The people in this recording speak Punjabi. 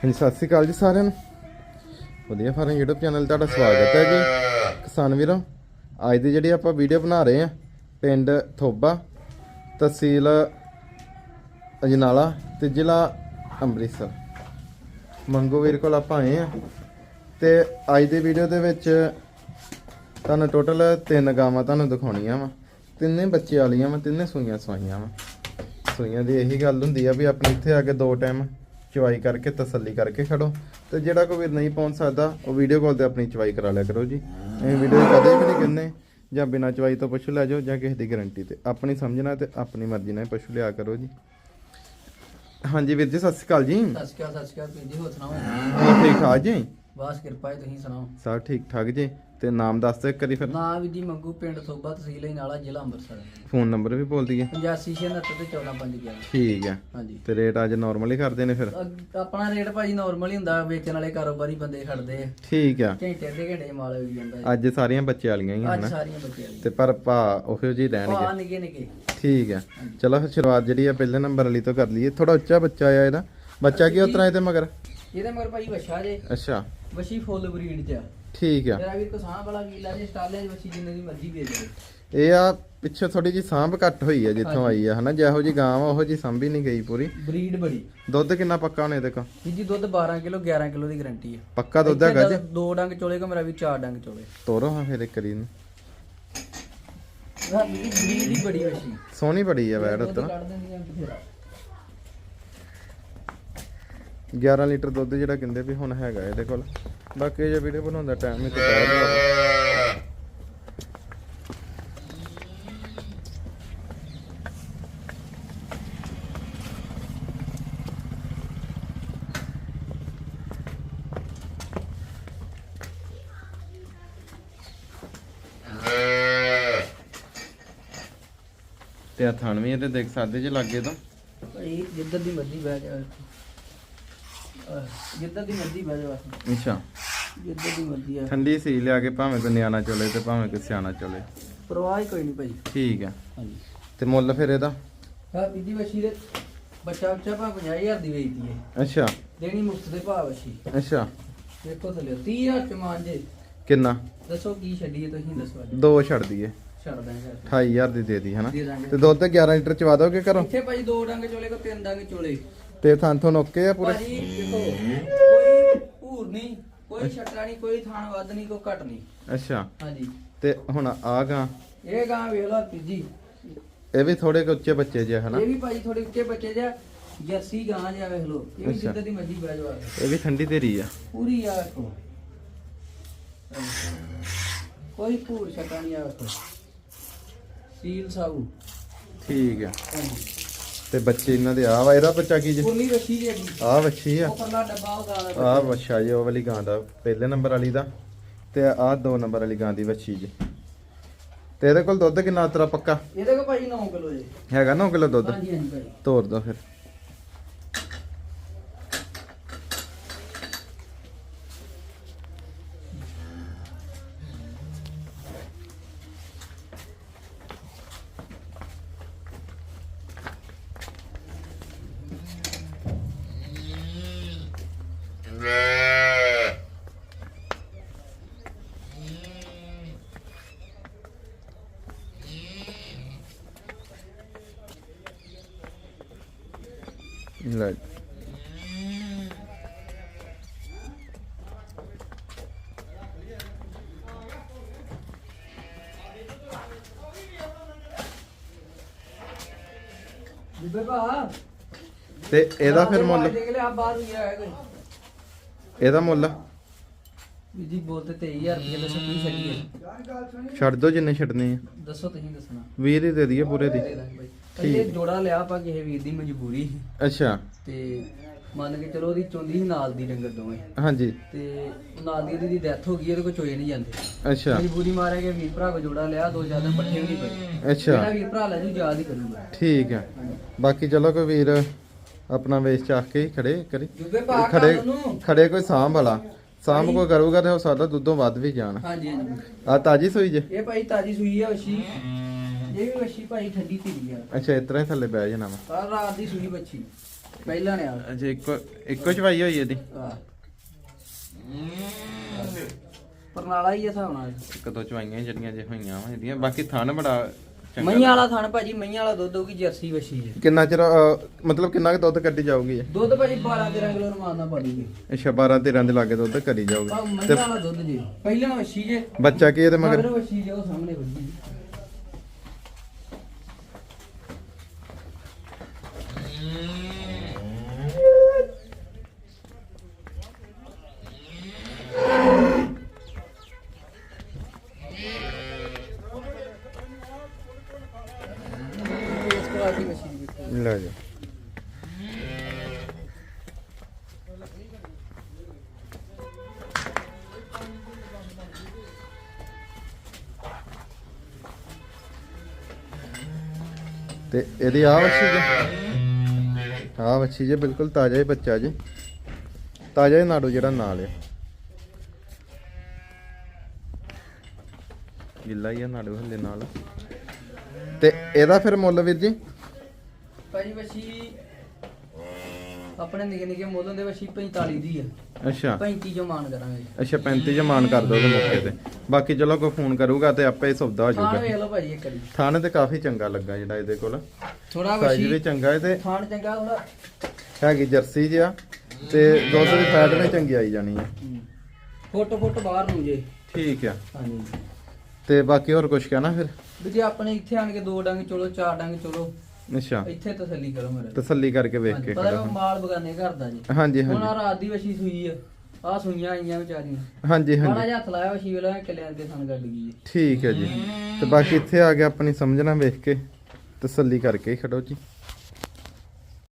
ਹਾਂਜੀ, ਸਤਿ ਸ਼੍ਰੀ ਅਕਾਲ ਜੀ ਸਾਰਿਆਂ ਨੂੰ। ਵਧੀਆ ਫਾਰਮ YouTube ਚੈਨਲ ਤੁਹਾਡਾ ਸਵਾਗਤ ਹੈ ਜੀ। ਕਿਸਾਨ ਵੀਰੋ, ਅੱਜ ਦੀ ਜਿਹੜੀ ਆਪਾਂ ਵੀਡੀਓ ਬਣਾ ਰਹੇ ਆ ਪਿੰਡ ਥੋਬਾ, ਤਹਿਸੀਲ ਅਜਨਾਲਾ ਤੇ ਜ਼ਿਲ੍ਹਾ ਅੰਮ੍ਰਿਤਸਰ। ਮੰਗੋ ਵੀਰ ਕੋਲ ਆਪਾਂ ਆਏ ਆ ਤੇ ਅੱਜ ਦੀ ਵੀਡੀਓ ਦੇ ਵਿੱਚ ਤੁਹਾਨੂੰ ਟੋਟਲ ਤਿੰਨ ਗਾਵਾਂ ਤੁਹਾਨੂੰ ਦਿਖਾਉਣੀਆਂ ਵਾ। ਤਿੰਨੇ ਬੱਚੇ ਵਾਲੀਆਂ ਵਾ, ਤਿੰਨੇ ਸੂਈਆਂ ਸਵਾਈਆਂ ਵਾ। ਸੂਈਆਂ ਦੀ ਇਹੀ ਗੱਲ ਹੁੰਦੀ ਆ ਵੀ ਆਪਣੇ ਇੱਥੇ ਆ ਕੇ ਦੋ ਟਾਈਮ ਚਵਾਈ ਕਰਕੇ ਤਸੱਲੀ ਕਰਕੇ ਖੜੋ। ਤੇ ਜਿਹੜਾ ਕੋਈ ਵੀਰ ਨਹੀਂ ਪਹੁੰਚ ਸਕਦਾ ਉਹ ਵੀਡੀਓ ਕਾਲ ਤੇ ਆਪਣੀ ਚਵਾਈ ਕਰਾ ਲਿਆ ਕਰੋ ਜੀ। ਇਹ ਵੀਡੀਓ ਕਦੇ ਵੀ ਨਹੀਂ ਕਹਿੰਦੇ ਜਾਂ ਬਿਨਾਂ ਚਵਾਈ ਤੋਂ ਪਸ਼ੂ ਲੈ ਜਾਓ ਜਾਂ ਕਿਸੇ ਦੀ ਗਾਰੰਟੀ ਤੇ। ਆਪਣੀ ਸਮਝਣਾ ਤੇ ਆਪਣੀ ਮਰਜ਼ੀ ਨਾਲ ਪਸ਼ੂ ਲਿਆ ਕਰੋ ਜੀ। ਹਾਂਜੀ ਵੀਰ ਜੀ ਸਤਿ ਸ਼੍ਰੀ ਅਕਾਲ ਜੀ। ਸਤਿ ਸ਼੍ਰੀ ਅਕਾਲ ਸਤਿ ਸ਼੍ਰੀ ਅਕਾਲ। ਜੀ ਹੋਰ ਸੁਣਾਓ? ਠੀਕ ਠਾਕ ਜੀ? ਬਸ ਕਿਰਪਾ ਹੈ ਤੁਸੀਂ ਸੁਣਾਓ? ਸਭ ਠੀਕ ਠਾਕ ਜੀ। ਤੇ ਨਾਮ ਦੱਸ ਦਿਓ ਇੱਕ ਵਾਰੀ ਫਿਰ। ਨਾਮ ਵੀ ਜੀ ਮੰਗੂ ਪਿੰਡ ਸੋਭਾ ਤਹਿਸੀਲ ਹੀ ਨਾਲਾ ਜ਼ਿਲ੍ਹਾ ਅੰਮ੍ਰਿਤਸਰ। ਫੋਨ ਨੰਬਰ ਵੀ ਬੋਲ ਦਈਏ 8569 ਤੇ 1455 ਠੀਕ ਹੈ। ਹਾਂਜੀ। ਤੇ ਰੇਟ ਅੱਜ ਨਾਰਮਲ ਹੀ ਕਰਦੇ ਨੇ ਫਿਰ? ਆਪਣਾ ਰੇਟ ਭਾਜੀ ਨਾਰਮਲ ਹੀ ਹੁੰਦਾ ਵੇਚਣ ਵਾਲੇ ਕਾਰੋਬਾਰੀ ਬੰਦੇ ਖੜਦੇ ਆ। ਠੀਕ ਆ। ਘੰਟੇ ਅੱਧੇ ਘੰਟੇ 'ਚ ਮਾਲ ਹੋ ਜਾਂਦਾ ਜੀ। ਅੱਜ ਸਾਰੀਆਂ ਬੱਚੇ ਵਾਲੀਆਂ ਹੀ ਅੱਜ ਹਨ? ਸਾਰੀਆਂ ਬੱਚਿਆਂ ਦੀ ਤੇ ਪਰ ਭਾ ਉਹੋ ਭਾ ਰਹਿਣਗੇ। ਨਿੱਕੇ ਨਿੱਕੇ। ਠੀਕ ਆ। ਚਲੋ ਫਿਰ ਸ਼ੁਰੂਆਤ ਜਿਹੜੀ ਆ ਪਹਿਲੇ ਨੰਬਰ ਵਾਲੀ ਤੋਂ ਕਰ ਲਈਏ। ਥੋੜਾ ਉੱਚਾ ਬੱਚਾ ਆ ਇਹਦਾ। ਬੱਚਾ ਕੀ ਉਤਰਾ ਇਹਦੇ ਮਗਰ? ਇਹਦੇ ਮਗਰ ਭਾਜੀ ਵਛਾ ਜੇ। ਅੱਛਾ। ਵਛੀ ਫੁੱਲ ਬਰੀਡ ਚ ਆ। ਠੀਕ ਆ। ਤੇਰਾ ਵੀਰ ਕਸਾਂ ਵਾਲਾ ਕੀਲਾ ਜੇ ਸਟਾਲੇ ਚ ਵਛੀ ਜਿੰਨੇ ਦੀ ਮਰਜ਼ੀ ਵੇਚ ਦੇ ਇਹ ਆ ਪਿੱਛੇ ਥੋੜੀ ਜੀ ਸਾਂਭ ਘੱਟ ਹੋਈ ਆ ਜਿੱਥੋਂ ਆਈ ਆ ਹਨਾ? ਜਿਹੋ ਜੀ ਗਾਂ ਆ ਉਹੋ ਜੀ ਸਾਂਭੀ ਨਹੀਂ ਗਈ ਪੂਰੀ। ਬਰੀਡ ਬੜੀ। ਦੁੱਧ ਕਿੰਨਾ ਪੱਕਾ ਹੋਣੇ ਕੋ ਵੀਰ ਜੀ ਦੁੱਧ 12 ਕਿਲੋ 11 ਕਿਲੋ ਦੀ ਗਾਰੰਟੀ ਹੈ ਪੱਕਾ ਦੁੱਧ ਹੈਗਾ ਜੀ? ਦੋ ਡੰਗ ਚੋਲੇ ਕੋ ਮੇਰਾ ਵੀ ਚਾਰ ਡੰਗ ਚੋਲੇ। ਤੋਰੋ ਹਾਂ ਫਿਰ ਇੱਕ ਨੂੰ ਵੀਰ ਬਰੀਡ ਹੀ ਬੜੀ ਵਛੀ ਸੋਹਣੀ ਬੜੀ ਆ ਵੈੜ ਉੱਤਰ ਕੱਢ ਦਿੰਦੀਆਂ ਬਥੇਰਾ। 11 ਲੀਟਰ ਦੁੱਧ ਜਿਹੜਾ ਕਹਿੰਦੇ ਵੀ ਹੁਣ ਹੈਗਾ ਇਹਦੇ ਕੋਲ। ਬਾਕੀ ਜੇ ਵੀਡੀਓ ਬਣਾਉਂਦਾ ਟਾਈਮ ਹੀ ਦੁਪਹਿਰ ਦਾ ਵਾ। ਤੇ ਆ ਥਣ ਵੀ ਇਹਦੇ ਦੇਖ ਸਕਦੇ ਜੇ ਲੱਗੇ ਤਾਂ। ਭਾਈ ਜਿੱਧਰ ਦੀ ਮਰਜ਼ੀ ਬਹਿ ਜਾ ਅਹ, ਜਿੱਧਰ ਦੀ ਮਰਜ਼ੀ ਬਹਿ ਜਾ ਬਸ। ਅੱਛਾ। ਜਿੱਧਰ ਦੀ ਮਰਜ਼ੀ ਆ। ਠੰਡੀ ਸੀ ਲਿਆ ਕੇ ਭਾਵੇਂ ਕੋਈ ਨਿਆਣਾ ਚਲੇ ਤੇ ਭਾਵੇਂ ਕੋਈ ਸਿਆਣਾ ਚਲੇ। ਪਰਵਾਹ ਹੀ ਕੋਈ ਨਹੀਂ ਭਾਈ। ਠੀਕ ਆ। ਹਾਂਜੀ। ਤੇ ਮੁੱਲ ਫਿਰ ਇਹਦਾ? ਹਾਂ ਬੀਦੀ ਵਛੀ ਦੇ ਬੱਚਾ ਬੱਚਾ ਭਾ 50000 ਦੀ ਵੇਚਦੀ ਹੈ ਅੱਛਾ। ਦੇਣੀ ਮੁਫਤ ਦੇ ਭਾਅ ਵਛੀ। ਅੱਛਾ। ਦੇਖੋ ਥੱਲੇ 30000 ਚ ਮਾਨ ਜੇ। ਕਿੰਨਾ? ਦੱਸੋ ਕੀ ਛੱਡੀਏ ਤੁਸੀਂ ਦੱਸੋ ਅੱਜ। ਦੋ ਛੱਡ ਦਈਏ ਛੱਡ ਦਾਂਗੇ 28000 ਦੀ ਦੇ ਦੀ ਹਨਾ? ਦੇ ਦਾਂਗੇ। ਤੇ ਦੁੱਧ 11 ਲੀਟਰ ਚਵਾ ਦੋਗੇ ਘਰੋਂ? ਇੱਥੇ ਭਾਈ ਦੋ ਡੰਗ ਚੋਲੇ ਕੋ ਤਿੰਨ ਡੰਗ ਚੋਲੇ। ਤੇ ਥਾਂ ਤੋਂ ਓਕੇ ਆ ਪੂਰੇ? ਭਾਜੀ ਦੇਖੋ ਕੋਈ ਭੂਰ ਨਹੀਂ ਕੋਈ ਛੱਟਾ ਨਹੀਂ ਕੋਈ ਥਾਣ ਵੱਧ ਨਹੀਂ ਕੋਈ ਘਟ ਨਹੀਂ। ਅੱਛਾ। ਹਾਂਜੀ। ਤੇ ਹੁਣ ਆ ਗਾ? ਇਹ ਗਾਂ ਵੇਖ ਲਓ ਤੀਜੀ ਇਹ ਵੀ ਥੋੜੇ ਕੁ ਉੱਚੇ ਬੱਚੇ ਜੇ ਹਨਾ? ਇਹ ਵੀ ਭਾਜੀ ਥੋੜੇ ਉੱਚੇ ਬੱਚੇ ਜਿਹਾ ਜਰਸੀ ਗਾਂ ਜਿਹਾ ਵੇਖ ਲਓ। ਇਹ ਵੀ ਅੱਛਾ। ਜਿੱਦਾਂ ਦੀ ਮਰਜ਼ੀ ਬਹਿ ਜਾਓ ਇਹ ਵੀ ਠੰਡੀ ਤੇਰੀ ਆ। ਪੂਰੀ ਆ ਵੇਖੋ। ਕੋਈ ਭੂਰ ਛੱਟਾ ਨਹੀਂ ਆ ਵੇਖੋ। ਸੀਲ ਸਾਊ ਠੀਕ ਆ। ਹਾਂਜੀ। ਤੇ ਬੱਚੇ ਇਹਨਾਂ ਦੇ ਆ ਵਾ ਇਹਦਾ ਬੱਚਾ ਕੀ ਜੇ? ਪੁਰਲੀ ਰੱਖੀ ਜੀ ਆ ਵੱਛੀ ਆ। ਉਹ ਪਰਲਾ ਡੱਬਾ ਉਹ ਗਾਂ ਦਾ ਆ ਵੱਛਾ ਜੀ ਉਹ ਵਾਲੀ ਗਾਂ ਦਾ ਪਹਿਲੇ ਨੰਬਰ ਵਾਲੀ ਦਾ ਤੇ ਆ ਦੋ ਨੰਬਰ ਵਾਲੀ ਗਾਂ ਦੀ ਵੱਛੀ ਜੀ। ਤੇ ਇਹਦੇ ਕੋਲ ਦੁੱਧ ਕਿੰਨਾ ਤੇਰਾ ਪੱਕਾ? ਇਹਦੇ ਕੋ ਭਾਜੀ 9 ਕਿਲੋ ਜੀ। ਹੈਗਾ 9 ਕਿਲੋ ਦੁੱਧ? ਹਾਂਜੀ ਹਾਂਜੀ ਭਾਜੀ ਤੋਰ ਦੋ ਫਿਰ। ਲੈ ਤੇ ਇਹਦਾ ਫਿਰ ਮੁੱਲ? ਇਹਦਾ ਮੁੱਲ? ਜੀ ਬੋਲਤੇ 23000 ਰੁਪਏ ਦੱਸੋ ਕੀ ਛੱਡੀਏ ਛੱਡ ਦੋ ਜਿੰਨੇ ਛੱਡਨੇ ਆ। ਦੱਸੋ ਤੁਸੀਂ ਦੱਸਣਾ। 20 ਦੀ ਦੇ ਦਈਏ ਪੂਰੇ ਦੀ। ਪਹਿਲੇ ਜੋੜਾ ਲਿਆ ਆਪਾਂ ਕਿਸੇ ਵੀਰ ਦੀ ਮਜਬੂਰੀ ਸੀ। ਅੱਛਾ। ਤੇ ਮੰਨ ਕੇ ਚਲੋ ਉਹਦੀ ਚੁੰਦੀ ਸੀ ਨਾਲ ਦੀ ਡੰਗਰ ਦੋਵੇਂ। ਹਾਂਜੀ। ਤੇ ਨਾਲ ਦੀ ਉਹਦੀ ਡੈਥ ਹੋ ਗਈ ਉਹਦੇ ਕੋਲ ਚੋਏ ਨਹੀਂ ਜਾਂਦੇ। ਅੱਛਾ। ਮਜਬੂਰੀ ਮਾਰੇ ਕੇ ਵੀਰ ਭਰਾ ਕੋ ਜੋੜਾ ਲਿਆ ਦੋ ਜ਼ਿਆਦਾ ਪੱਠੇ ਵੀ ਨਹੀਂ ਪਏ। ਅੱਛਾ। ਵੀਰ ਭਰਾ ਲੈ ਜੂ ਯਾਦ ਹੀ ਕਰੂਗਾ। ਠੀਕ ਹੈ। ਬਾਕੀ ਚਲੋ ਕੋਈ ਵੀਰ ਆਪਣਾ ਵੇਚ ਚਾਹ ਕੇ ਹੀ ਖੜੇ ਕਰੀ। ਖੜੇ ਖੜੇ ਕੋਈ ਸਾਂਭ ਵਾਲਾ। ਸਾਂਭ ਕੋਈ ਕਰੂਗਾ ਤੇ ਉਹ ਸਾਡਾ ਦੁੱਧੋਂ ਵੱਧ ਵੀ ਜਾਣ। ਹਾਂਜੀ ਹਾਂਜੀ। ਆ ਤਾਜੀ ਸੂਈ ਜੇ। ਇਹ ਭਾਈ ਤਾਜੀ ਸੂਈ ਆ ਵਸ਼ੀ ਇਹ ਵੀ ਵਸ਼ੀ ਭਾਈ ਠੰਡੀ ਧੀਰੀ ਆ। ਅੱਛਾ ਇਸ ਤਰ੍ਹਾਂ ਹੀ ਥੱਲੇ ਬਹਿ ਜਾਣਾ ਵਾ। ਸਾਰਾ ਰਾਤ ਦੀ ਸੂਈ ਬੱਚੀ ਪਹਿਲਾਂ ਨੇ ਆ ਅਜੇ ਇੱਕੋ ਇੱਕੋ ਚਵਾਈ ਹੋਈ ਇਹਦੀ? ਆਹ। ਪਰਨਾਲਾ ਹੀ ਆ ਹਿਸਾਬ ਨਾਲ। ਇੱਕ ਦੋ ਚਵਾਈਆਂ ਜਿਹੜੀਆਂ ਜੇ ਹੋਈਆਂ ਵਾ ਇਹਦੀਆਂ ਬਾਕੀ ਥਣ ਬੜਾ ਚੰਗਾ ਮਈਆਂ ਵਾਲਾ ਥਣ ਭਾਜੀ ਮਈਆਂ ਵਾਲਾ ਦੁੱਧ ਹੋਊਗੀ ਜਰਸੀ ਵਛੀ ਜੇ ਕਿੰਨਾ ਚਿਰ ਮਤਲਬ ਕਿੰਨਾ ਕੁ ਦੁੱਧ ਕੱਢੀ ਜਾਊਗੀ ਇਹ? ਦੁੱਧ ਭਾਜੀ 12 13 ਕਿਲੋ ਰਮਾਨਾ ਪਾ ਦੂਗੀ। ਅੱਛਾ 12 13 ਦੇ ਲਾਗੇ ਦੁੱਧ ਕਰੀ ਆ ਜਾਊਗੀ ਮਈਆਂ ਵਾਲਾ ਦੁੱਧ ਜੇ ਪਹਿਲਾਂ ਵਛੀ ਜੇ। ਬੱਚਾ ਕੀ ਇਹਦੇ ਮਗਰ? ਮਗਰ ਵਛੀ ਜੇ ਉਹ ਸਾਹਮਣੇ ਵੱਡੀ ਇਸ ਤੋਂ ਆਦੀ ਵਛੀ ਲੈ ਜਾ। ਤੇ ਇਹਦੀ ਆ ਵੱਛੀ ਜੀ। ਆ ਵੱਛੀ ਜੀ, ਬਿਲਕੁਲ ਤਾਜ਼ਾ ਹੀ ਬੱਚਾ ਜੀ। ਤਾਜ਼ਾ ਹੀ ਨਾੜੂ ਜਿਹੜਾ ਨਾਲ ਹੈ ਗਿੱਲਾ ਹੀ ਆ ਨਾੜੂ ਹੱਲੇ ਨਾਲ। ਤੇ ਇਹਦਾ ਫਿਰ ਮੁੱਲ ਵੀਰ ਜੀ? ਭਾਜੀ ਵਛੀ ਆਪਣੇ ਨਿੱਕੇ ਨਿੱਕੇ ਮੁੱਲ ਦੇ ਵਛੀ 45 ਦੀ ਆ। ਅੱਛਾ। 35 ਜੋ ਮਾਨ ਕਰਾਂਗੇ। ਅੱਛਾ 35 ਜਮਾਨ ਕਰ ਦੋ ਉਹਦੇ ਮੌਕੇ ਤੇ। ਬਾਕੀ ਚਲੋ ਕੋਈ ਫੋਨ ਕਰੂਗਾ ਤੇ ਆਪੇ ਹੀ ਸੌਦਾ ਹੋ ਵੇਖ ਜਾਊਗਾ ਲਓ ਭਾਜੀ ਇੱਕ ਵਾਰੀ। ਥਾਣੇ ਤੇ ਕਾਫੀ ਚੰਗਾ ਲੱਗਾ ਜਿਹੜਾ ਇਹਦੇ ਕੋਲ। ਥੋੜਾ ਸਾਈਜ਼ ਵੀ ਵਛੀ ਚੰਗਾ ਹੈ ਤੇ ਖਾਣ ਚੰਗਾ ਥੋੜਾ ਹੈਗੀ ਜਰਸੀ ਜਿਹਾ ਤੇ ਦੁੱਧ ਦੀ ਫੈਟ ਵੀ ਚੰਗੀ ਆਈ ਜਾਣੀ ਹੈ। ਫੁੱਟ ਫੁੱਟ ਬਾਹਰ ਨੂੰ ਜੇ। ਠੀਕ ਆ। ਹਾਂਜੀ। ਤੇ ਬਾਕੀ ਹੋਰ ਕੁਝ ਕਹਿਣਾ ਫਿਰ? ਵੀ ਜੇ ਆਪਣੇ ਇੱਥੇ ਆਣ ਕੇ ਦੋ ਡੰਗ ਚਲੋ ਚਾਰ ਡੰਗ ਚਲੋ ਅੱਛਾ। ਇੱਥੇ ਤਸੱਲੀ ਕਰੋ ਮੇਰੇ ਤਸੱਲੀ ਕਰਕੇ ਵੇਖ ਕੇ। ਪਰ ਮਾਲ ਬਗਾਨੇ ਘਰ ਦਾ ਜੀ। ਹਾਂਜੀ ਹੁਣ ਆਹ ਹਾਂਜੀ ਰਾਤ ਦੀ ਵਛੀ ਸੂਈ ਆ ਆ ਸੂਈਆਂ ਆਈਆਂ ਵਿਚਾਰੀਆਂ। ਹਾਂਜੀ ਮਾੜਾ ਹਾਂਜੀ ਜਿਹਾ ਹੱਥ ਲਾਇਆ ਵਛੀ ਵੇਲਾ ਕਿਲਿਆਂ ਦੇ ਸਨ ਗੱਡ ਗਈ ਜੀ ਠੀਕ ਹੈ ਜੀ। ਤੇ ਬਾਕੀ ਇੱਥੇ ਆ ਕੇ ਆਪਣੀ ਸਮਝਣਾ ਵੇਖ ਕੇ ਤਸੱਲੀ ਕਰਕੇ ਖੜੋ ਜੀ।